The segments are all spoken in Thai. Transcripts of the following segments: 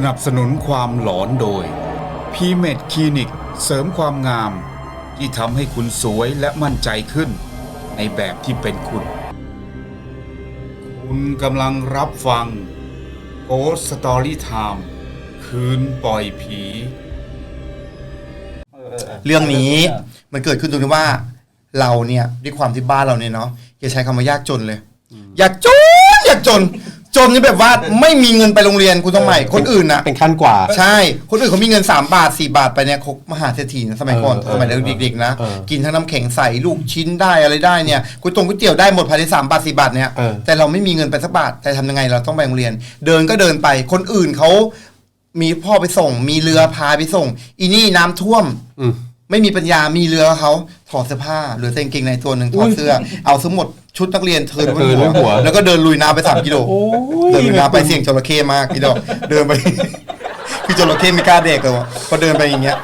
สนับสนุนความหลอนโดย p m e d c l i n i c เสริมความงาม ที่ทำให้คุณสวยและมั่นใจขึ้น ในแบบที่เป็นคุณ คุณกำลังรับฟัง Ghost Story Time คืนปล่อยผี เรื่องนี้มันเกิดขึ้นตรงที่ว่า เราเนี่ยด้วยความที่บ้านเราเนี่ยเนาะอย่าใช้คำว่ายากจนเลย อยากจนอยากจน จนนี่แบบว่าไม่มีเงินไปโรงเรียนคุณต้องใหม่คนอื่นน่ะเป็นขั้นกว่า ใช่ คนอื่นเขามีเงิน 3 บาท 4 บาทไปเนี่ยเขามหาเศรษฐีนะสมัยก่อนเออสมัยเออเด็กๆนะเออกินทั้งน้ำแข็งใสลูกชิ้นได้อะไรได้เนี่ยก๋วยตงก๋วยเตี๋ยวได้หมดภายใน3บาท 4 บาทเนี่ยเออแต่เราไม่มีเงินไปสักบาทแต่ทำยังไงเราต้องไปโรงเรียน เดินก็เดินไปคนอื่นเขามีพ่อไปส่ง มีเรือพาไปส่ง อีนี่น้ำท่วมอืมไม่มีปัญญามีเรือเขาถอดเสื้อผ้าเหลือแต่กางเกงในตัวหนึ่งถอดเสื้อเอาสมมด ชุดนักเรียนเทินไว้เทินไว้หัวแล้วก็เดินลุยน้ำไปสามกิโล โอ้ย เดินลุยน้ำไปเสี่ยงจระเข้มากพี่ดอกเดินไปพี่จระเข้ไม่กล้าเด็กเลยวะพอเดินไปอย่างเงี้ย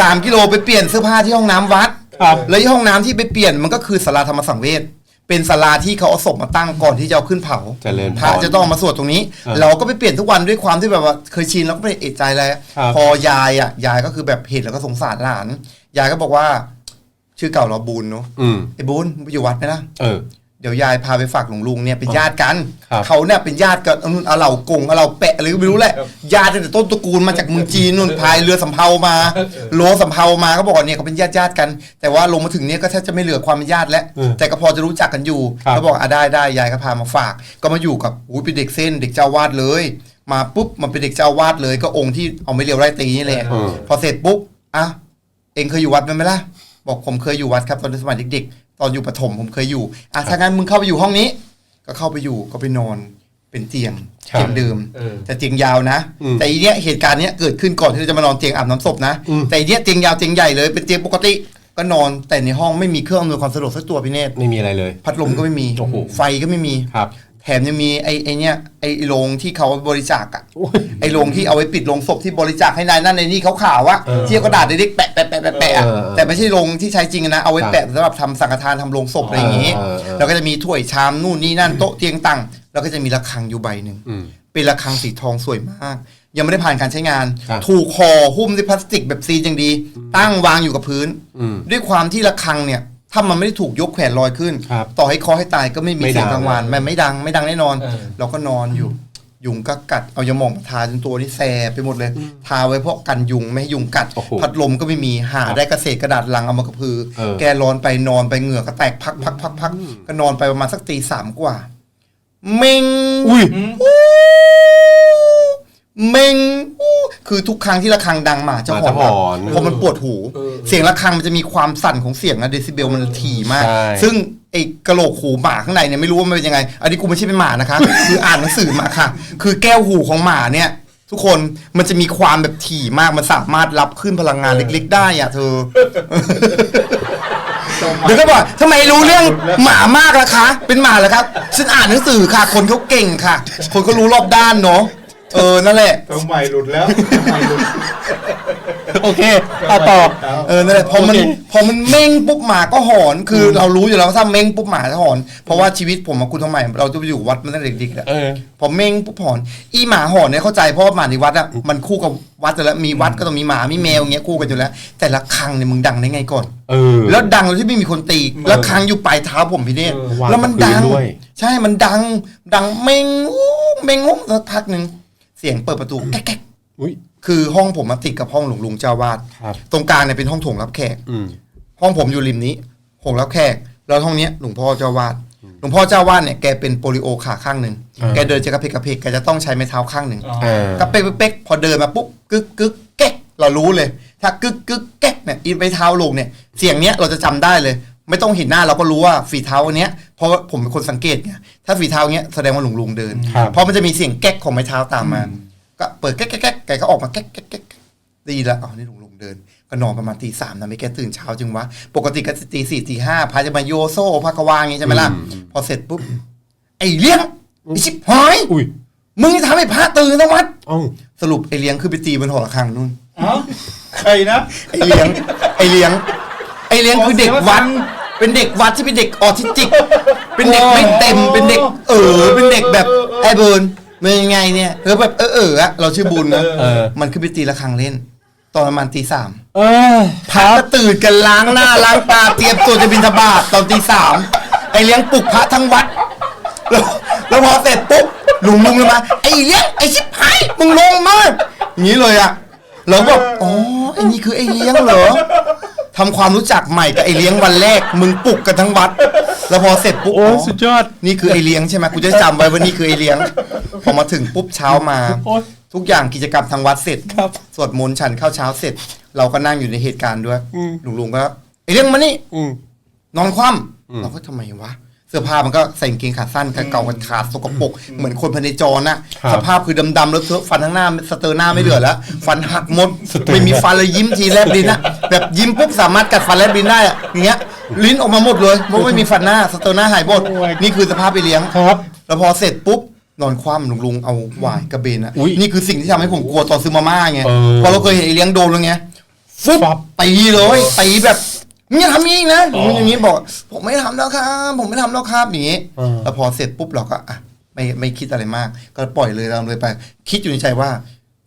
สามกิโลไปเปลี่ยนเสื้อผ้าที่ห้องน้ำวัด ครับ แล้วที่ห้องน้ำที่ไปเปลี่ยนมันก็คือศาลาธรรมสังเวชเป็นศาลาที่เขาเอาศพมาตั้งก่อนที่จะเอาขึ้นเผาเจริญพรพระจะต้องเอามาสวดตรงนี้ อ่าเราก็ไปเปลี่ยนทุกวันด้วยความที่แบบว่าเคยชินแล้วก็ไม่ได้เอะใจอะไรครับ พอยายอะยายก็คือแบบเห็นแล้วก็สงสารหลาน ยายก็บอกว่า ชื่อเก่าเราบูนเนาะอืมไอ้บูนมึงไปอยู่วัดไหมล่ะ เออ เดี๋ยวยายพาไปฝากหลวงลุงเนี่ยเป็นญาติกัน ครับเขาเนี่ยเป็นญาติกับนู่นอาเหล่ากงอาเหล่าแปะอะไรก็ไม่รู้แหละญาติตั้งแต่ต้นตระกูลมาจากเมืองจีนนู่นพายเรือสำเภามาโลสำเภามาก็บอกว่าเนี่ยเขาเป็นญาติญาติกัน แต่ว่าลงมาถึงเนี่ยก็แทบจะไม่เหลือความเป็นญาติแล้วอืมแต่ก็พอจะรู้จักกันอยู่ครับ ก็บอกอะได้ได้ยายก็พามาฝาก ก็มาอยู่กับอุ้ยเป็นเด็กเส้น เด็กเจ้าวาดเลย มาปุ๊บมันเป็นเด็กเจ้าวาดเลย ก็องค์ที่เอาไม่เรียวไร่ตีนี่แหละ อืม พอเสร็จปุ๊บอะเองเคยอยู่วัดไหมล่ะ บอกผมเคยอยู่วัดครับตอนสมัยเด็กๆ ตอนอยู่ประถมผมเคยอยู่อะถ้างั้นมึงเข้าไปอยู่ห้องนี้ ก็เข้าไปอยู่ก็ไปนอนเป็นเตียงครับเตียงเดิมเออแต่เตียงยาวนะอืมแต่อีเนี้ยเหตุการณ์เนี้ยเกิดขึ้นก่อนที่เราจะมานอนเตียงอาบน้ำศพนะอืมแต่อีเนี้ยเตียงยาวเตียงใหญ่เลยเป็นเตียงปกติก็นอนแต่ในห้องไม่มีเครื่องอำนวยความสะดวกสักตัวพี่เนตรไม่มีอะไรเลย พัดลมก็ไม่มีโอ้โหไฟก็ไม่มีครับ แถมยังมีไอ้ไอ้เนี้ยไอ้โรงที่เขาบริจาคอะโอ้ยไอ้โรงที่เอาไว้ปิดโรงศพที่บริจาคให้นายนั่นในนี่เขาขาวๆอะเออที่เอากระดาษเด็กๆแปะแปะแปะแปะแปะอะเออเออแต่ไม่ใช่โรงที่ใช้จริงนะเอาไว้ครับแปะสำหรับทำสังฆทานทำโรงศพอะไรอย่างงี้เออเออ แล้วก็จะมีถ้วยชามนู่นนี่นั่นโต๊ะเตียงตั้งแล้วก็จะมีระฆังอยู่ใบหนึ่ง อืม เป็นระฆังสีทองสวยมาก ยังไม่ได้ผ่านการใช้งาน ครับ ถูกห่อหุ้มด้วยพลาสติกแบบซีลอย่างดี ตั้งวางอยู่กับพื้น อืม ด้วยความที่ระฆังเนี่ย ถ้ามันไม่ได้ถูกยกแขวนลอยขึ้น ครับต่อให้เคอให้ตายก็ไม่มีไม่เสียงดังกลางวานมันไม่ดังไม่ดังแน่นอน เออ เราก็นอนอยู่ยุงก็กัดเอายาหม่องมาทาจนตัวนี่แสบไปหมดเลย ทาไว้เพราะกันยุงไม่ให้ยุงกัด โอ้โหพัดลมก็ไม่มีหาได้กระเศษกระดาษลังเอามากระพือ เออ แกร้อนไปนอนไปเหงื่อก็แตกพักพักพักพักก็นอนไปประมาณสักตีสามกว่าเมงอุ้ย อู้ เมงอู้คือทุกครั้งที่ระฆังดังหมาจะหอนหมาจะหอน เพราะมันปวดหู เสียงระฆังมันจะมีความสั่นของเสียงอะเดซิเบลมันถี่มาก ใช่ ซึ่งไอ้กระโหลกหูหมาข้างในเนี่ยไม่รู้ว่ามันเป็นยังไง อันนี้กูไม่ใช่เป็นหมานะคะ คืออ่านหนังสือมาค่ะ คือแก้วหูของหมาเนี่ย ทุกคนมันจะมีความแบบถี่มากมันสามารถรับขึ้นพลังงานเล็ก ๆ ได้อะเธอ เดี๋ยวก็บอกทำไมรู้เรื่องหมามากล่ะคะ เป็นหมาเหรอครับฉันอ่านหนังสือค่ะ คนเขาเก่งค่ะ คนเขารู้รอบด้านเนาะ เออนั่นแหละต้องใหม่หลุดแล้วใหม่หลุด โอเคอะต่อเออนั่นแหละพอมันโอเค พอมันเม้งปุ๊บหมาก็หอน คือเรารู้อยู่แล้วว่าถ้าเม้งปุ๊บหมาจะหอน เพราะว่าชีวิตผมกับคุณทำไมเราจะไปอยู่วัดมาตั้งแต่เด็กๆแหละเออ พอเม้งปุ๊บหอน อีหมาหอนเนี่ยเข้าใจเพราะว่าหมาในวัดอะมันคู่กับวัดอยู่แล้วมีวัดก็ต้องมีหมามีแมวอย่างเงี้ยคู่กันอยู่แล้ว แต่ละครั้งเนี่ยมึงดังได้ไงก่อน เออ แล้วดังโดยที่ไม่มีคนตีแล้วค้างอยู่ปลายเท้าผมพี่เนตรเออวางแล้วมันดัง กับพื้นด้วย ใช่มันดัง ดังเมงอู้เมงงงสักพักหนึ่ง เสียงเปิดประตูแก๊กอุ้ยๆคือห้องผมมาติดกับห้องหลวงลุงเจ้าวาดครับ ตรงกลางเนี่ยเป็นห้องโถงรับแขกอืมห้องผมอยู่ริมนี้โถงรับแขก แล้วห้องเนี้ยหลวงพ่อเจ้าวาดหลวงพ่อเจ้าวาดเนี่ยแกเป็นโปลิโอขาข้างหนึ่งอ่าแกเดินจะกระเพกกระเพกแกจะต้องใช้ไม้เท้าข้างหนึ่งเออกระเป๊กเป๊กพอเดินมาปุ๊บกึกกึกแก๊กเรารู้เลย ถ้ากึกกึกแก๊กเนี่ยอีไปเท้าลงเนี่ยเสียงเนี้ยเราจะจำได้เลย ไม่ต้องเห็นหน้าเราก็รู้ว่าฝีเท้าอันเนี้ย เพราะว่าผมเป็นคนสังเกตไงถ้าฝีเท้าเนี้ยแสดงว่าหลวงลุงเดิน ครับเพราะมันจะมีเสียงแก๊กของไม้เท้าตามมา ก็เปิดแก๊กแก๊กแก๊กแกก็ออกมาแก๊กแก๊กแก๊กแก๊กได้ยินแล้วอ๋อนี่หลวงลุงเดิน ก็นอนประมาณตีสามนะไม่แกตื่นเช้าจึงวะ ปกติก็ตีสี่ตีห้าพาจะมาโยโซ่พากวางอย่างงี้ใช่ไหมล่ะอืมพอเสร็จปุ๊บไอ้เลี้ยงไอ้ชิบหายอุ้ยมึงจะทำให้พระตื่นนะวัด เอ้าสรุปไอเลี้ยงคือไปตีบนหอระฆังนู่น เอ้าใครนะ ไอเลี้ยง ไอเลี้ยง ไอเลี้ยงคือเด็กวัด ขอเสียงระฆัง เป็นเด็กวัดที่เป็นเด็กออทิสติก เป็นเด็กไม่เต็ม เป็นเด็กเออเป็นเด็กแบบไอเบิร์นมันยังไงเนี่ยเออแบบเออเอออะเราชื่อบุญนะเออ มันขึ้นไปตีละครังเล่น ตอนประมาณตีสามเออพระก็ตื่นกันล้างหน้าล้างตาเตรียมตัวจะบินทบาทตอนตีสามไอเลี้ยงปลุกพระทั้งวัด แล้วแล้วพอเสร็จปุ๊บลุงลุงเลยมาไอเลี้ยงไอชิบหายมึงลงมาอย่างนี้เลยอะเราก็แบบอ๋อไอนี่คือไอเลี้ยงเหรอ ทำความรู้จักใหม่กับไอเลี้ยงวันแรก มึงปลุกกันทั้งวัด แล้วพอเสร็จปุ๊บโอ้อ๋อสุดยอด นี่คือไอเลี้ยงใช่ไหมกูจะจำไว้ว่านี่คือไอเลี้ยง พอมาถึงปุ๊บเช้ามา โอ๊ยทุกอย่างกิจกรรมทางวัดเสร็จ ครับสวดมนต์ฉันข้าวเช้าเสร็จ เราก็นั่งอยู่ในเหตุการณ์ด้วยอืม ลุงลุงก็ไอเลี้ยงมานี่ อืม นอนคว่ำเราก็ทำไมวะ เสื้อผ้ามันก็ใส่กางเกงขาสั้นเก่าๆขาดสกปรกเหมือนคนพเนจรน่ะครับสภาพคือดำๆแล้วเทอะฟันข้างหน้าสเตอร์หน้าไม่เหลือแล้ว ฟันหักหมดสเตอร์ไม่มีฟันเลยยิ้มทีแลบลิ้นอะแบบยิ้มปุ๊บสามารถกัดฟันแลบลิ้นได้อะอย่างเงี้ยลิ้นออกมาหมดเลยเพราะไม่มีฟันหน้าสเตอร์หน้าหายหมดโอ้ยนี่คือสภาพไปเลี้ยงครับแล้วพอเสร็จปุ๊บนอนคว่ำลุงลุงเอาหวายกระเบนอะอุ๊ยนี่คือสิ่งที่ทำให้ผมกลัวตอนซื้อมาม่าไงเออเพราะเราเคยเห็นไอ้เลี้ยงโดนแล้วไงฟึบฟับตีเลยตีแบบ มึงอย่าทำอย่างนี้นะมึงอย่างนี้บอก ผมไม่ทำแล้วครับ ผมไม่ทำแล้วครับอย่างนี้เออแล้วพอเสร็จปุ๊บเราก็อะไม่ไม่คิดอะไรมาก ก็ปล่อยเลยเราเลยไป คิดอยู่ในใจว่า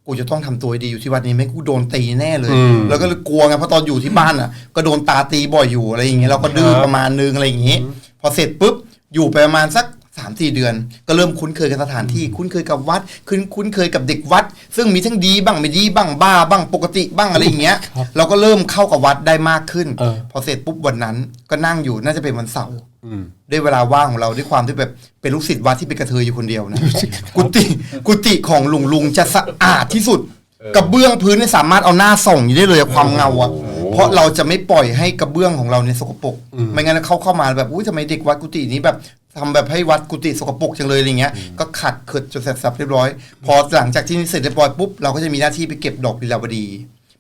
กูจะต้องทำตัวให้ดีอยู่ที่วัดนี้ไม่งั้นกูโดนตีแน่เลย อืม แล้วก็เลยกลัวไงเพราะตอนอยู่ที่บ้านอะ ก็โดนตาตีบ่อยอยู่อะไรอย่างเงี้ยเราก็ดื้อครับประมาณนึงอะไรอย่างงี้ พอเสร็จปุ๊บอยู่ไปประมาณสัก สามสี่เดือน ก็เริ่มคุ้นเคยกับสถานที่ คุ้นเคยกับวัดคุ้นคุ้นเคยกับเด็กวัด ซึ่งมีทั้งดีบ้างไม่ดีบ้างบ้าบ้างปกติบ้างอะไรอย่างเงี้ย ครับเราก็เริ่มเข้ากับวัดได้มากขึ้น เออ พอเสร็จปุ๊บวันนั้นก็นั่งอยู่น่าจะเป็นวันเสาร์ อืม ด้วยเวลาว่างของเราด้วยความที่แบบเป็นลูกศิษย์วัดที่เป็นกระเทยอยู่คนเดียวนะกุฏิกุฏิของลุงลุงจะสะอาดที่สุดกระเบื้องพื้นเนี่ยสามารถเอาหน้าส่องอยู่ได้เลยอะความเงาอะเพราะเราจะไม่ปล่อยให้กระเบื้องของเราเนี่ยสกปรกไม่งั้นเขาเข้ามาแบบอุ้ยทำไมเด็กวัดกุฏินี้แบบ ทำแบบให้วัดกุฏิสกปรกจังเลยอะไรเงี้ย ก็ขัดเขิดจนเสร็จสับเรียบร้อย พอหลังจากที่นี่เสร็จเรียบร้อยปุ๊บเราก็จะมีหน้าที่ไปเก็บดอกลีลาวดี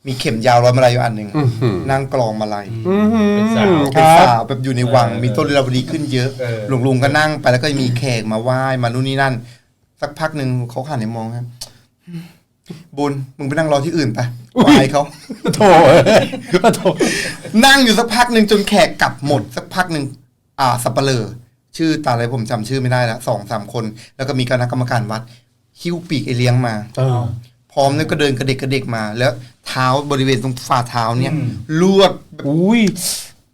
มีเข็มยาวร้อยมาลัยอยู่อันหนึ่งอื้อหือนั่งกลองมาลัยอืมเป็นสาวคเป็นรับสาวแบบอยู่ในวัง มีต้นลีลาวดีขึ้นเยอะเออลุงลุงก็นั่งไปแล้วก็มีแขกมาไหว้มานู่นนี่นั่น สักพักหนึ่งเขาหันไปมองครับบุญมึงไปนั่งรอที่อื่นไปไหว้เขาโถเอ้ยโถนั่งอยู่สักพักหนึ่งจนแขกกลับหมด สักพักหนึ่งอ่าสับเปลอ ชื่อตาอะไรผมจำชื่อไม่ได้แล้วสองสามคน แล้วก็มีคณะกรรมการวัดหิ้วปีกไอเลี้ยงมา เออ พร้อมเนี่ยก็เดินกระเด็กกระเด็กมา แล้วเท้าบริเวณตรงฝ่าเท้าเนี่ยเลือดแบบอุ้ย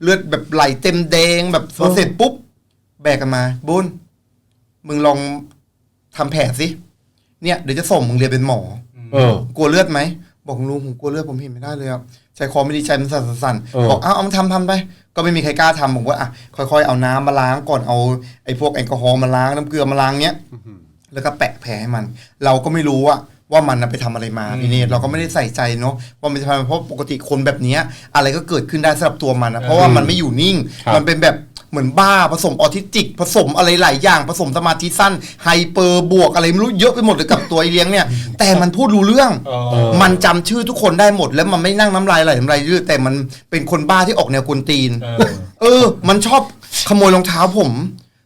เลือดแบบไหลเต็มแดงแบบพอเสร็จปุ๊บ แบกกันมาบุญมึงลองทำแผลสิเนี่ยเดี๋ยวจะส่งมึงเรียนเป็นหมอ เออ กลัวเลือดไหม บอกลุงผมกลัวเลือดผมเห็นไม่ได้เลยครับใจคอไม่ดีใจมันสั่นๆเออบอกเอาเอามาทำทำไป ก็ไม่มีใครกล้าทำผมว่าอะค่อยๆเอาน้ำมาล้างก่อนเอาไอ้พวกแอลกอฮอล์มาล้างน้ำเกลือมาล้างเนี้ยแล้วก็แปะแผลให้มัน เราก็ไม่รู้ว่าว่ามันน่ะไปทำอะไรมาพี่เนตเราก็ไม่ได้ใส่ใจเนาะว่ามันจะทำอะไรเพราะปกติคนแบบเนี้ยอะไรก็เกิดขึ้นได้สำหรับตัวมันนะเพราะว่ามันไม่อยู่นิ่งครับมันเป็นแบบ เหมือนบ้าผสมออทิสติก ผสมอะไรหลายอย่างผสมสมาธิสั้นไฮเปอร์บวกอะไรไม่รู้เยอะไปหมดเลยกับตัวไอเลี้ยงเนี่ย แต่มันพูดรู้เรื่องอ๋อมันจำชื่อทุกคนได้หมดแล้วมันไม่นั่งน้ำลายไหลน้ำลายยืดแต่มันเป็นคนบ้าที่ออกแนวกวนตีน เออเออมันชอบขโมยรองเท้าผม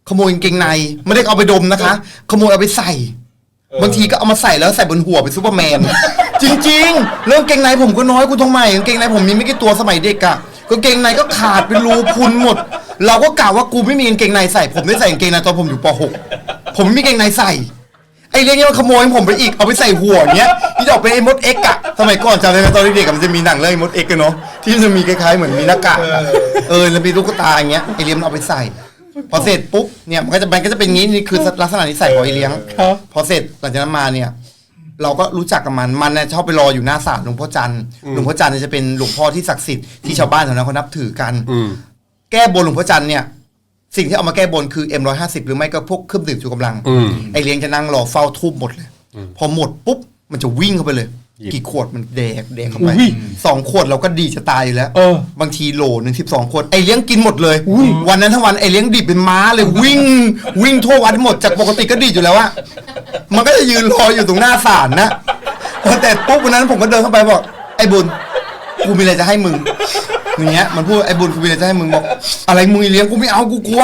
ขโมยกางเกงใน ไม่ได้เอาไปดมนะคะ ขโมยเอาไปใส่เออบางทีก็เอามาใส่แล้วใส่บนหัวเป็นซูเปอร์แมน จริงๆ เรื่องกางเกงในผมก็น้อยกูทำไมกางเกงในผมมีไม่กี่ตัวสมัยเด็กอะกางเกงในก็ขาดเป็นรูพุนหมด เราก็กล่าวว่ากูไม่มีกางเกงในใส่ ผมได้ใส่กางเกงในตอนผมอยู่ป .6 ผมไม่มีกางเกงในใส่ ไอ้เรื่องนี้มันขโมยผมไปอีก เอาไปใส่หัวอย่างเงี้ยที่จะออกเป็นไอ้มดเอ็กอะสมัยก่อนจำได้ไหมตอนเด็กๆอะมันจะมีหนังเรื่องไอ้มดเอ็กกันเนาะ ที่มันจะมีคล้ายๆเหมือนมีหน้ากากอะเออแล้วมีลูกตาอย่างเงี้ย ไอ้เลี้ยงมันเอาไปใส่ พอเสร็จปุ๊บเนี่ยมันก็จะมันก็จะเป็นงี้นี่คือลักษณะนิสัยของไอ้เลี้ยง ครับ พอเสร็จหลังจากนั้นมาเนี่ย เราก็รู้จักกับมัน มันเนี่ยชอบไปรออยู่หน้าศาลหลวงพ่อจันทร์หลวงพ่อจันทร์เนี่ยจะเป็นหลวงพ่อที่ศักดิ์สิทธิ์ที่ชาวบ้านแถวนั้นเขานับถือกันอืม แก้บนหลวงพ่อจันทร์เนี่ยสิ่งที่เอามาแก้บนคือ M150 หรือไม่ก็พวกเครื่องดื่มชูกำลังอืมไอเลี้ยงจะนั่งรอเฝ้าทูบหมดเลย พอหมดปุ๊บมันจะวิ่งเข้าไปเลยหยิบกี่ขวดมันแดกแดกเข้าไปอุ้ยสองขวดเราก็ดีจะตายอยู่แล้วเออบางทีโหลหนึ่งสิบสองขวดไอเลี้ยงกินหมดเลยอุ้ยวันนั้นทั้งวันไอเลี้ยงดิบเป็นม้าเลยวิ่ง วิ่งทั่ววัดหมดจากปกติก็ดีดอยู่แล้วอะมันก็จะยืนรออยู่ตรงหน้าศาลนะพอแต่ปุ๊บวันนั้นผมก็เดินเข้าไปบอกไอ้บุญกูมีอะไรจะให้มึง อย่างเงี้ยมันพูดไอ้บุญกูมีอะไรจะให้มึงบอกอะไรมึงไอ้เลี้ยงกูไม่เอากูกลัว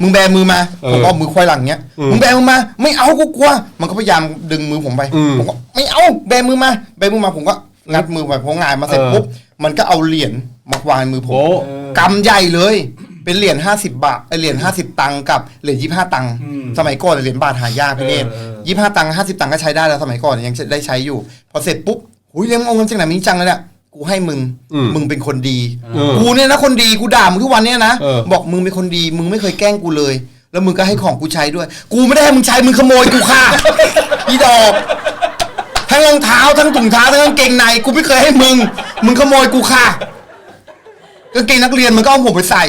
มึงแบมือมาเออผมก็เอามือควายหลังเงี้ยอืมมึงแบมือมา ไม่เอากูกลัว มันก็พยายามดึงมือผมไปอืมผมก็ไม่เอาแบมือมา แบมือมาผมก็งัดมือไปพอหงายมาเสร็จเออปุ๊บมันก็เอาเหรียญมาวางมือผมโอ้กำใหญ่เลย เป็นเหรียญห้าสิบบาทไอเหรียญห้าสิบตังค์กับเหรียญยี่ห้าตังค์อืมสมัยก่อนเหรียญบาทหายากพี่เนตรเออเออยี่ห้าตังค์ห้าสิบตังค์ก็ใช้ได้แล้วสมัยก่อนยังได้ใช้อยู่ พอเสร็จปุ๊บหุยเลี้ยงเอาเงินจากไหนมีจังเลยเนี่ย กูให้มึง อืมมึงเป็นคนดี เออกูเนี่ยนะคนดี กูด่ามึงทุกวันเนี่ยนะ เออ บอกมึงเป็นคนดี มึงไม่เคยแกล้งกูเลย แล้วมึงก็ให้ของกูใช้ด้วย กูไม่ได้ให้มึงใช้ มึงขโมยกูค่ะ อีดอก ทั้งรองเท้า ทั้งถุงเท้า ทั้งกางเกงใน กูไม่เคยให้มึง มึงขโมยกูค่ะ กางเกงนักเรียนมันก็เอาผมไปใส่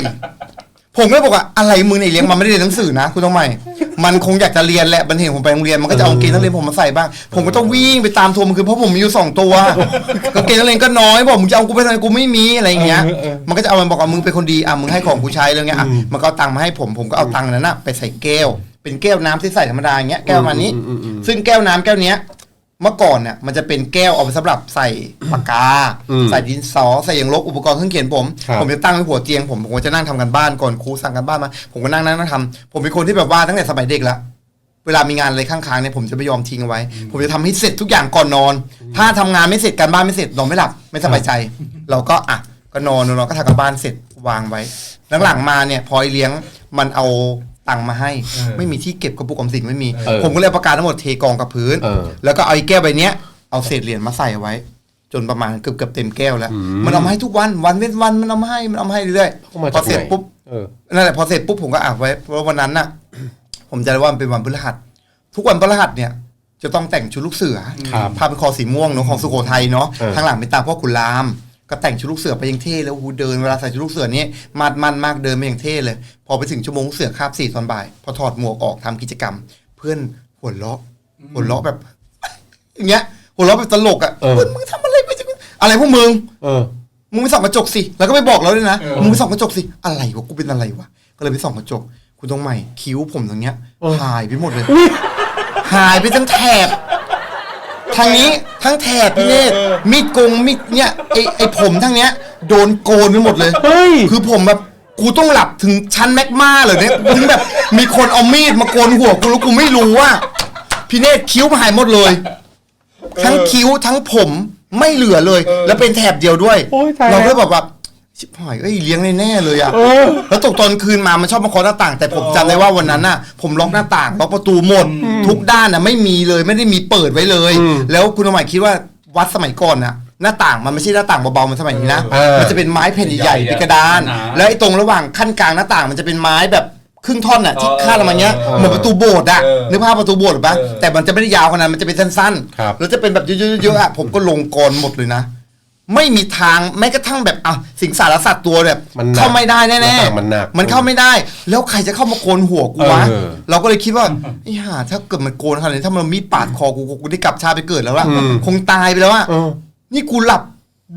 ผมก็เลยบอกว่าอะไรมึงเนี่ยเลี้ยงมันไม่ได้เรียนหนังสือนะคุณต้องใหม่ มันคงอยากจะเรียนแหละมันเห็นผมไปโรงเรียนมันก็จะเอากางเกงนักเรียนผมมาใส่บ้าง ผมก็ต้องวิ่งไปตามทวงมันคือเพราะผมมีอยู่สองตัวกางเกงนักเรียนก็น้อยบอกมึงจะเอากูไปทำไมกูไม่มีอะไรอย่างเงี้ย เออเออ มันก็จะเอามันบอกว่ามึงเป็นคนดีอะมึงให้ของกูใช้เรื่องเงี้ยอะมันก็เอาตังค์มาให้ผมผมก็เอาตังค์นั้นน่ะไปใส่แก้ว เป็นแก้วน้ำที่ใส่ธรรมดาอย่างเงี้ยแก้วประมาณนี้อืมอืมอืมซึ่งแก้วน้ำแก้วเนี้ย เมื่อก่อนเนี่ยมันจะเป็นแก้วเอาไปสำหรับใส่ปากกา อืมใส่ดินสอใส่อย่างลบอุปกรณ์เครื่องเขียนผม ครับ ผมจะตั้งไว้หัวเตียงผมผมก็จะนั่งทำกันบ้านก่อนครูสั่งกันบ้านมา ผมก็นั่งนั่งนั่งทำผมเป็นคนที่แบบว่าตั้งแต่สมัยเด็กแล้วเวลามีงานอะไรข้างๆเนี่ยผมจะไม่ยอมทิ้งเอาไว้ ผมจะทำให้เสร็จทุกอย่างก่อนนอน ถ้าทำงานไม่เสร็จการบ้านไม่เสร็จนอนไม่หลับไม่สบายใจ เราก็อะก็นอนนอนก็ทำกันบ้านเสร็จวางไว้หลังๆมาเนี่ยพอไอเลี้ยงมันเอา ตังค์มาให้เออไม่มีที่เก็บกระปุกออมสินไม่มีเออผมก็เลยเอาปากกาทั้งหมดเทกองกับพื้นเออแล้วก็เอาไอ้แก้วใบเนี้ยเอาเศษเหรียญมาใส่ไว้ จนประมาณเกือบเกือบเต็มแก้วแล้วอืมมันเอามาให้ทุกวันวันเว้นวันมันเอามาให้มันเอามาให้เรื่อยเข้ามาๆพจาอกเสร็จไหนปุ๊บเออนั่นแหละพอเสร็จปุ๊บผมก็อ่านไว้เพราะวันนั้นน่ะ ผมจะได้ว่ามันเป็นวันพฤหัส ทุกวันพฤหัสเนี่ยจะต้องแต่งชุดลูกเสือครับผ้าเป็นคอสีม่วงเนาะของสุโขทัยเนาะเออทางหลังเป็นตาพ่อขุนราม ก็แต่งชุดลูกเสือไปยังเท่แล้วหูเดินเวลาใส่ชุดลูกเสือนี่มัดมันมากเดินไปอย่างเท่เลย พอไปถึงชั่วโมงเสือคาบสี่ตอนบ่าย พอถอดหมวกออกทำกิจกรรม เพื่อนหัวเราะหัวเราะแบบอย่างเงี้ยหัวเราะแบบตลกอะเออเพื่อนมึงทำอะไรไปจะอะไรพวกมึงเออมึงไปส่องกระจกสิแล้วก็ไปบอกเราด้วยนะเออมึงไปส่องกระจกสิอะไรวะกูเป็นอะไรวะก็เลยไปส่องกระจกคุณตรงใหม่คิ้วผมตรงเนี้ยเออหายไปหมดเลยหายไปทั้งแถบ ทางนี้ทั้งแถบพี่เนตรมีดโกงมีดเนี่ยไอไอผมทั้งเนี้ยโดนโกนไปหมดเลยเฮ้ย คือผมแบบกูต้องหลับถึงชั้นแมกมาเลยเนี่ยถึงแบบมีคนเอามีดมาโกนหัวกูแล้วกูไม่รู้ว่าพี่เนตรคิ้วหายหมดเลย ทั้งคิ้วทั้งผมไม่เหลือเลย แล้วเป็นแถบเดียวด้วย โอ้ยตายแล้ว เราก็แบบแบบ ชิบหายเอ้ยเลี้ยงแน่ๆเลยอะเออแล้วตกตอนคืนมามันชอบมาเคาะหน้าต่าง แต่ผมจำได้ว่าวันนั้นน่ะ ผมล็อกหน้าต่างล็อกประตูหมดทุกด้านน่ะไม่มีเลยไม่ได้มีเปิดไว้เลยอืมแล้วคุณหมายคิดว่าวัดสมัยก่อนน่ะหน้าต่างมันไม่ใช่หน้าต่างเบาๆเหมันสมัยนี้นะเออมันจะเป็นไม้แผ่นใหญ่ๆเป็นกระดานหนาแล้วไอ้ตรงระหว่างขั้นกลางหน้าต่างมันจะเป็นไม้แบบครึ่งท่อนอะที่เออคาดลงมาเนี้ยเออเหมือนประตูโบสถ์อะเออนึกภาพประตูโบสถ์หรือปะเออแต่มันจะไม่ได้ยาวขนาดนั้นมันจะเป็นสั้นครับๆแล้วจะเป็นแบบเยอะๆๆอะผมก็ลงกรหมดเลยนะ ไม่มีทางแม้กระทั่งแบบอะสิงสารสัตว์ตัวแบบมันหนักเข้าไม่ได้หน้าแน่ต่างมันหนักมันเข้าไม่ได้ แล้วใครจะเข้ามาโกนหัวกูวะเออเราก็เลยคิดว่าไอ้ห่าถ้าเกิดมันโกนขนาดนี้ถ้ามันมีดปาดคอกูกูได้กลับชาติไปเกิดแล้วล่ะอืม คงตายไปแล้วอะเออ นี่กูหลับ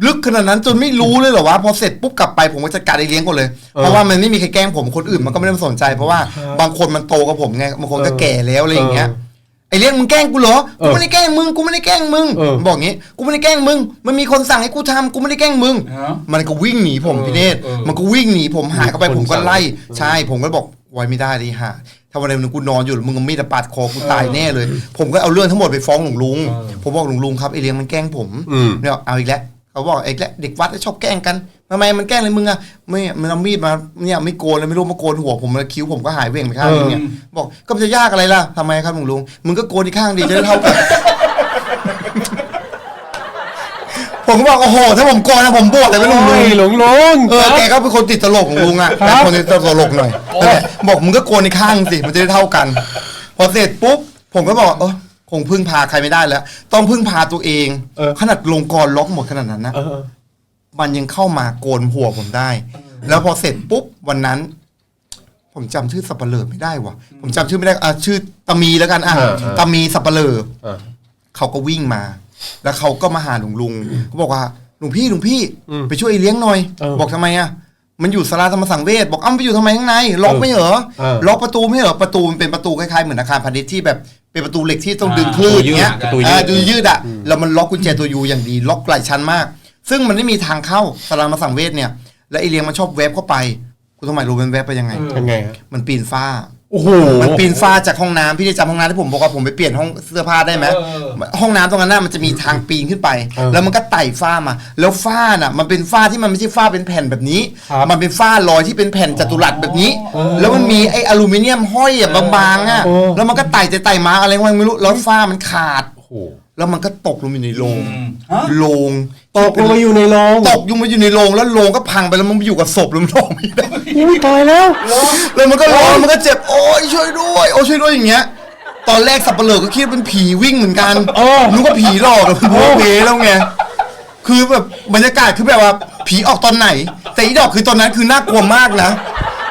ลึกขนาดนั้นจนไม่รู้เลยเหรอวะพอเสร็จปุ๊บกลับไปผมก็จัดการไอ้เลี้ยงก่อนเลย เออเพราะว่ามันไม่มีใครแกล้งผมคนอื่นมันก็ไม่ได้มาสนใจ เพราะว่าครับบางคนมันโตกว่าผมไงบางคนก็เออแก่แล้วอะไรอย่างเงี้ย เออ ไอ้เลี้ยงมึงแกล้งกูเหรอเอกูอไม่ได้แกล้งมึง กูไม่ได้แกล้งมึง เออบอกงี้ กูไม่ได้แกล้งมึง มันมีคนสั่งให้กูทำกูไม่ได้แกล้งมึง ฮะมันก็วิ่งหนีผมเออพี่เนตรเออ มันก็วิ่งหนีผมหายเข้าไปมีคนผมก็ไล่สั่งใช่ ผมก็บอกไว้ไม่ได้เลยฮะถ้าวันใดวันหนึงกูนอนอยู่แล้วมึงเอามีดมาปาดคอกูตายแน่เลย ผมก็เอาเรื่องทั้งหมดไปฟ้องหลวงลุงเออผมบอกหลวงลุงครับไอเลี้ยงมันแกล้งผม อืม เนี่ยเอาอีกแล้วเขาบอกไอ้แล้วเด็กวัดชอบแกล้งกัน ทำไมมันแกล้งเลยมึงอะไม่มันเอามีดมาเนี่ยไม่โกนเลยไม่รู้มาโกนหัวผมแล้วคิ้วผมก็หายเว่งไปข้างนึงเนี่ยบอกก็มันจะยากอะไรล่ะทำไมครับหลวงลุงมึงก็โกนอีกข้างดีจะได้เท่ากันผมก็บอกโอ้โหถ้าผมโกนนะผมบวชเลยไม่ลุงลุโอ้งยหลงลงเออแกก็เป็นคนติดตลกของลุงอะครัแต่บคนติดตลกหน่อยนั่นแหละบอกมึงก็โกนในข้างสิมันจะได้เท่ากัน พอเสร็จปุ๊บผมก็บอกเออคงพึ่งพาใครไม่ได้แล้ว ต้องพึ่งพาตัวเองเออขนาดลงกรล็อกหมดขนาดนั้นนะเออ มันยังเข้ามาโกนหัวผมได้ แล้วพอเสร็จปุ๊บวันนั้น ผมจำชื่อสับเปลือไม่ได้ว่ะ ผมจำชื่อไม่ได้อะชื่อตามีแล้วกันอะเออเออ ตามีสับเปลือเออเขาก็วิ่งมา แล้วเขาก็มาหาหลวงลุงเขาบอกว่าหลวงพี่หลวงพี่ อืมไปช่วยเลี้ยงหน่อย เออบอกทำไมอะ มันอยู่สาราธรรมสังเวชบอกอ้ำไปอยู่ทำไมข้างในล็อกไม่เหรอเออ ล็อกประตูไม่เหรอประตูมันเป็นประตูคล้ายๆเหมือนอาคารพาณิชย์ที่แบบเป็นประตูเหล็กที่ต้องดึงคลื่นอย่างเงี้ยประตูยืดอ่าดูยืดอะแล้วมันล็อกกุญแจตัวยูอย่างดี ล็อกหลายชั้นมาก ซึ่งมันไม่มีทางเข้าสาราธรรมสังเวชเนี่ย และไอเลี้ยงมันชอบแวบเข้าไป คุณทำไมรู้มันแวบไปยังไงเออยังไงฮะมันปีนฝ้าโโอ้โห มันปีนฝ้าจากห้องน้ำพี่ได้จำห้องน้ำที่ผมบอกว่าผมไปเปลี่ยนห้องเสื้อผ้าได้ไหมเออ ห้องน้ำตรงนั้นน่ะมันจะมีทางปีนขึ้นไป เออแล้วมันก็ไต่ฝ้ามา แล้วฝ้าน่ะ มันเป็นฝ้าที่มันไม่ใช่ฝ้าเป็นแผ่นแบบนี้ ครับมันเป็นฝ้าลอยที่เป็นแผ่นจัตุรัสแบบนี้ เออแล้วมันมีไอ้อลูมิเนียมห้อยอะบางๆอะเออ แล้วมันก็ไต่ไต่ไต่มาอะไรวะไม่รู้แล้วฝ้ามันขาด โอ้โห แล้วมันก็ตกลงไปในโรง อืมฮะ โรง ตกลงมาอยู่ในโรงตกอยู่มาอยู่ในโรงแล้วโรงก็พังไปแล้วมันไปอยู่กับศพแล้วมันออกไม่ได้อุ้ยตายแล้ว แล้วมันก็ร้องมันก็เจ็บโอ้ยช่วยด้วย โอ้ยช่วยด้วยอย่างเงี้ย ตอนแรกสับเปลือก็คิดว่าเป็นผีวิ่งเหมือนกันเออนึกว่าผีหลอกแต่มันโพเพแล้วไงคือแบบบรรยากาศคือแบบว่า ผีออกตอนไหน แต่อีดอกคือตอนนั้นคือน่ากลัวมากนะ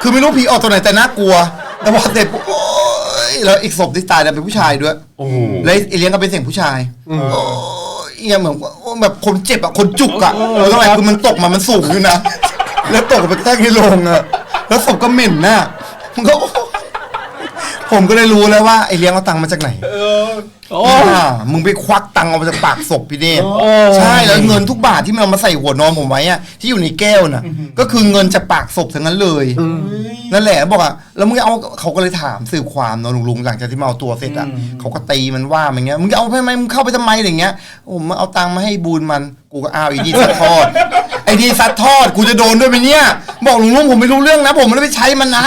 คือไม่รู้ผีออกตอนไหนแต่น่ากลัวแต่พอเสร็จปุ๊บโอ้ยแล้วอีกศพที่ตายเนี่ยเป็นผู้ชายด้วยโอ้โหแล้วไอ้เลี้ยงก็เป็นเสียงผู้ชายโอ้ยเอียเหมือนว่า แบบคนเจ็บอะคนจุกอะแล้วทำไมคือมันตกมามันสูงอยู่นะ แล้วตกไปกระแทกที่โรงอะแล้วศพก็เหม็นน่ะมันก็ ผมก็เลยรู้แล้วว่าไอ้เลี้ยงเอาตังค์มาจากไหน เออ โอ้ อ่ามึงไปควักตังค์เอามาจากปากศพพี่เดชโอ้ ใช่แล้วเงินทุกบาทที่มันเอามาใส่หัวนอนผมไว้อะที่อยู่ในแก้วน่ะ ก็คือเงินจากปากศพทั้งนั้นเลย นั่นแหละบอกอะแล้วมึงเอาเขาก็เลยถามสืบความเนอะลุงลุงหลังจากที่มาเอาตัวเสร็จอะอืมเขาก็ตีมันว่ามันเงี้ยมึงจะเอาไปทำไมมึงเข้าไปทำไมอะไรเงี้ยผมมาเอาตังค์มาให้บูนมันกูก็อ้าวไอ้ดีซัดทอด ไอ้ดีซัดทอดกูจะโดนด้วยไหมเนี่ย บอกลุงลุงผมไม่รู้เรื่องนะ ผมไม่ได้ไปใช้มันนะ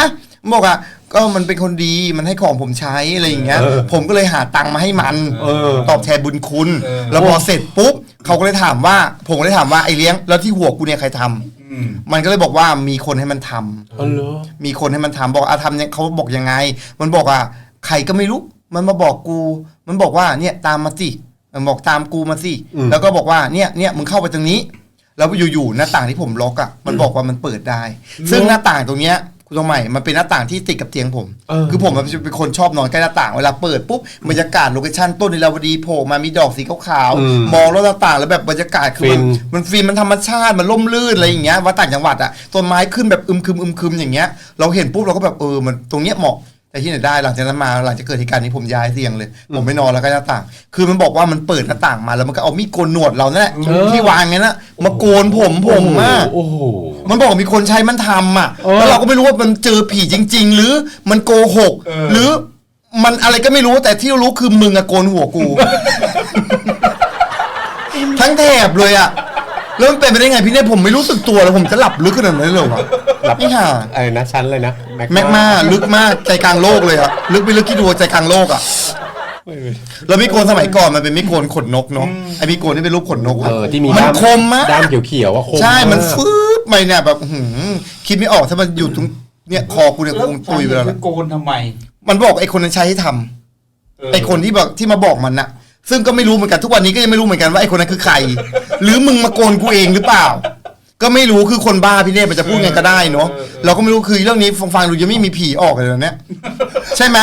บอกอะ ก็มันเป็นคนดีมันให้ของผมใช้อะไรอย่างเงี้ยเออผมก็เลยหาตังค์มาให้มันเออตอบแทนบุญคุณเออแล้วพอเสร็จปุ๊บเขาก็เลยถามว่า ผมก็เลยถามว่าไอ้เลี้ยงแล้วที่หัวกูเนี่ยใครทำอืมมันก็เลยบอกว่ามีคนให้มันทำอ๋อเหรอมีคนให้มันทำบอกอาทำเนี่ยเขาบอกยังไง มันบอกอะใครก็ไม่รู้ มันมาบอกกู มันบอกว่าเนี่ยตามมาสิมันบอกตามกูมาสิอืมแล้วก็บอกว่าเนี่ยเนี่ยมึงเข้าไปตรงนี้ แล้วอยู่ๆหน้าต่างที่ผมล็อกอะมันบอกว่ามันเปิดได้ ซึ่งหน้าต่างตรงเนี้ย คุณตรงใหม่มันเป็นหน้าต่างที่ติดกับเตียงผม เออ คือผมมันเป็นคนชอบนอนใกล้หน้าต่างเวลาเปิดปุ๊บบรรยากาศโลเคชั่นต้นนิลาวดีโผล่มามีดอกสีขาวอืมๆมองแล้วหน้าต่างแล้วแบบบรรยากาศคือมันฟิน มันฟินมันธรรมชาติมันล่มลื่นอะไรอย่างเงี้ยว่าต่างจังหวัดอะต้นไม้ขึ้นแบบอึมครึมอึมครึมอย่างเงี้ยเราเห็นปุ๊บเราก็แบบเออมันตรงเนี้ยเหมาะ แต่ที่ไหนได้หลังจากนั้นมาหลังจากเกิดเหตุการณ์นี้ผมย้ายเตียงเลย ผมไม่นอนแล้วก็หน้าต่าง คือมันบอกว่ามันเปิดหน้าต่างมาแล้วมันก็เอามีดโกนหนวดเรานั่นแหละเออที่วางงั้นนะมาโกนผมผมอะโอ้โหมันบอกว่ามีคนใช้มันทำอะเออแล้วเราก็ไม่รู้ว่ามันเจอผีจริง ๆ หรือมันโกหกเออหรือมันอะไรก็ไม่รู้แต่ที่รู้คือมึงอะโกนหัวกู ทั้งแถบเลยอะ แล้วมันเป็นไปได้ไงพี่เนี่ยผมไม่รู้สึกตัวแล้วผมจะหลับลึกขนาดนั้นเลยเหรอหลับ นี่ค่ะอะไรนะชั้นเลยนะแม็กมาลึกมากใจกลางโลกเลยอะลึกไปลึกที่ดูใจกลางโลกอะแล้วมิโกนสมัยก่อนมันเป็นมิโกนขนนกเนาะไอ้มิโกนที่เป็นรูปขนนกะเออที่มีมันด้ามคมมาก ด้ามเขียวๆว่าคมใช่ มันาก ฟืบไปเนี่ยแบบอื้อหือคิดไม่ออกถ้ามันอยู่ตรงเนี่ยคอกูเนี่ยคงตุยไปแล้วคืล่ะอโกนทำไมมันบอกไอ้คนนั้นใช้ให้ทำไอ้คนที่บอกที่มาบอกมันน่ะ ซึ่งก็ไม่รู้เหมือนกันทุกวันนี้ก็ยังไม่รู้เหมือนกันว่าไอ้คนนั้นคือใคร หรือมึงมาโกนกูเองหรือเปล่า ก็ไม่รู้คือคนบ้าพี่เนธมันจะพูดไงก็ได้เนาะเราก็ไม่รู้คือเรื่องนี้ฟังฟังๆดูยังไม่มีผีออกเลยนะเนี่ยใช่ไหม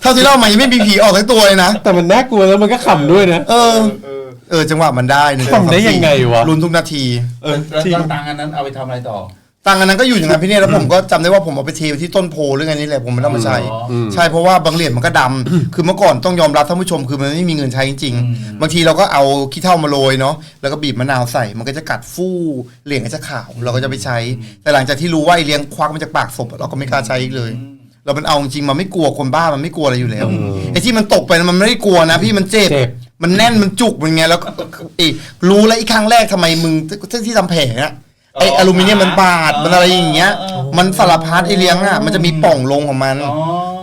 เท่าที่เล่ามายังไม่มีผีออกทั้งตัวเลยนะ แต่มันน่ากลัวแล้วมันก็ขำด้วยนะ เออ เออเออจังหวะมันได้หนึ่งสอทำได้สามสี่ยังไงวะ ลุ้นทุกนาที เออแล้วจริง แล้วตังค์อันนั้นเอาไปทำอะไรต่อ ตังค์อันนั้นก็อยู่อย่างนั้นพี่เนี่ยแล้วผมก็จำได้ว่าผมเอาไปเทไว้ที่ต้นโพหรือไงนี่แหละผมไม่ได้เอามาใช้อ๋อใช่เพราะว่าบางเหรียญมันก็ดำ คือเมื่อก่อนต้องยอมรับท่านผู้ชมคือมันไม่มีเงินใช้จริงอืมๆบางทีเราก็เอาขี้เถ้ามาโรยเนาะแล้วก็บีบมะนาวใส่มันก็จะกัดฟู่เหรียญก็จะขาวเราก็จะไปใช้ แต่หลังจากที่รู้ว่าไอ้เลี้ยงควักมาจากปากศพเราก็ไม่กล้าใช้อีกเลย เรามันเอาจริงๆมันไม่กลัวคนบ้ามันไม่กลัวอะไรอยู่แล้วเออไอ้ที่มันตกไปนะมันไม่ได้กลัวนะพี่มันเจ็บ เจ็บ มันแน่นมันจุกมันไงแล้วก็อีกรู้แล้วอีกครั้งแรกทำไมมึงที่ที่ทำแผลอะ ไออ๋ออลูมิเนียมมันบาดอ๋อมันอะไรอย่างเงี้ยอ๋อมันสารพัดไอเลี้ยงอะมันจะมีป่องลงของมันอ๋อ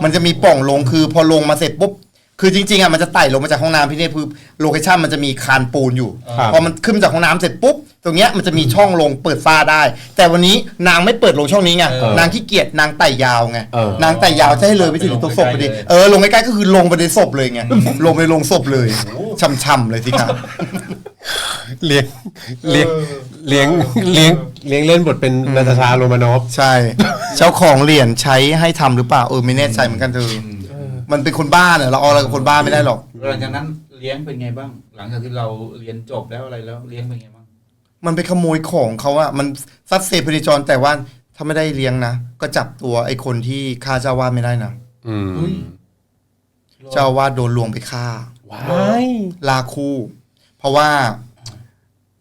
มันจะมีป่องลงคือพอลงมาเสร็จปุ๊บคือจริงๆอะมันจะไต่ลงมาจากห้องน้ำพี่เนี่ยคือโลเคชั่นมันจะมีคานปูนอยู่ครับพอมันขึ้นมาจากห้องน้ำเสร็จปุ๊บ ตรงเนี้ยมันจะมีช่องลงเปิดฟ้าได้ แต่วันนี้นางไม่เปิดลงช่องนี้ไงเออนางขี้เกียจนางไต่ยาวไงเออนางไต่ยาวจะให้เลยไปถึงตัวศพไปดิลงใกล้ๆเลยเออลงใกล้ๆก็คือลงไปในศพเลยไงลงไปลงศพเลยช่ำๆเลยสิครับ เลี้ยงเลี้ยงเลี้ยงเลี้ยงเลี้ยงเล่นบทเป็นนาตาชาโรมานอฟใช่ เจ้าของเหรียญใช้ให้ทำหรือเปล่าเออไม่แน่ใจเหมือนกันเธอมันเป็นคนบ้าเนี่ยเราเอาอะไรกับคนบ้าไม่ได้หรอก หลังจากนั้นเลี้ยงเป็นไงบ้าง หลังจากที่เราเรียนจบแล้วอะไรแล้วเลี้ยงเป็นไงบ้างมันไปขโมยของเขาอะมันซัดเซพนิจรแต่ว่าถ้าไม่ได้เลี้ยงนะ ก็จับตัวไอ้คนที่ฆ่าเจ้าวาดไม่ได้นะอืมเฮ้ยเจ้าอาวาดโดนลวงไปฆ่าว้ายลาคู่ เพราะว่า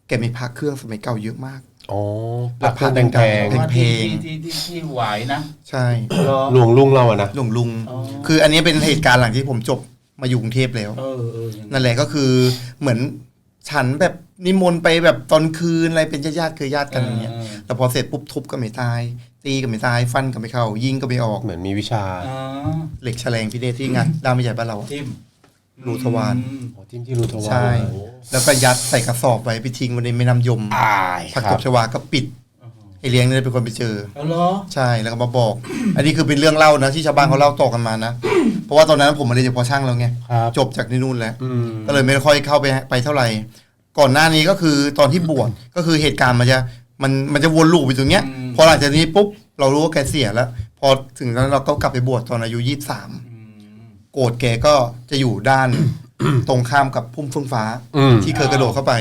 แกมีพระเครื่องสมัยเก่าเยอะมากอ๋อปลักพันแพงแพงที่ที่ที่ที่หวายนะ ใช่เหรอๆหลวงลุงเราอะนะหลวงลุงอ๋อคืออันนี้เป็นเหตุการณ์หลังที่ผมจบมาอยู่กรุงเทพแล้วเออเออยังไงนั่นแหละก็คือเหมือนฉันแบบนิมนต์ไปแบบตอนคืนอะไรเป็นญาติๆเคยญาติกันอย่างเงี้ยเออแต่พอเสร็จปุ๊บทุบก็ไม่ตาย ตีก็ไม่ตายฟันก็ไม่เข้า ยิงก็ไม่ออกเหมือนมีวิชาอ๋อเหล็กแฉลงพี่เดชที่งานดาวไม่ใหญ่บ้านเราอะทิม รูทวารอืมอ๋อจิ้มที่รูทวารใช่แล้วก็ยัดใส่กระสอบไว้ไปทิ้งไว้ในแม่น้ำยมอายผักคตรับบชวาก็ปิดไอเลี้ยงเนี่ยเป็นคนไปเจอเอาเหรอ ใช่แล้วก็มาบอก อันนี้คือเป็นเรื่องเล่านะที่ชาวบ้านเขาเล่าต่อกันมานะ เพราะว่าตอนนั้นผมมาเรียนเฉพาะช่างแล้วไงครับจบจากที่นู่นแล้ว อืมก็เลยไม่ค่อยเข้าไปไปเท่าไหร่ ก่อนหน้านี้ก็คือตอนที่บวชก็คือเหตุการณ์มันจะมันมันจะวนลูปไปตรงเนี้ย อืม พอหลังจากนี้ปุ๊บเรารู้ว่าแกเสียแล้ว พอถึงนั้นเราก็กลับไปบวชตอนอายุยี่สามอืม โกรธแกก็จะอยู่ด้านตรงข้ามกับพุ่มเฟื่องฟ้า อืม ที่เคยกระโดดเข้าไป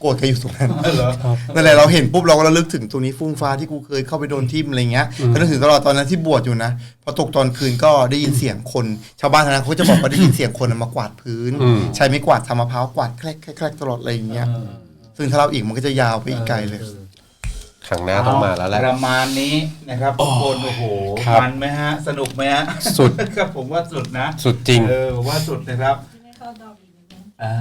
โกรธแกอยู่ตรงนั้นเหรอนั่นแหละเราเห็นปุ๊บเราก็ระลึกถึงตรงนี้ฟุ้งฟ้าที่กูเคยเข้าไปโดนทิ่มอะไรเงี้ยก็นึกถึงตลอดตอนนั้นที่บวชอยู่นะพอตกตอนคืนก็ได้ยินเสียงคน ชาวบ้านทางนั้นเขาก็จะบอกว่าได้ยินเสียงคนมากวาดพื้น อืม ใช้ไม้กวาดทำมะพร้าวกวาดแคลกแคลกแคลกตลอดอะไรอย่างเงี้ยเออซึ่งถ้าเราอีกมันก็จะยาวไปอีกไกลเลย ครั้งหน้าต้องมาแล้วแหละ ประมาณนี้นะครับทุกคนโอ้โหครับ มันไหมฮะ สนุกไหมฮะ สุด ครับผมว่าสุดนะสุดจริง เออผมว่าสุดนะครับที่ไม่เข้าดอกอีกนิดนึงอ่า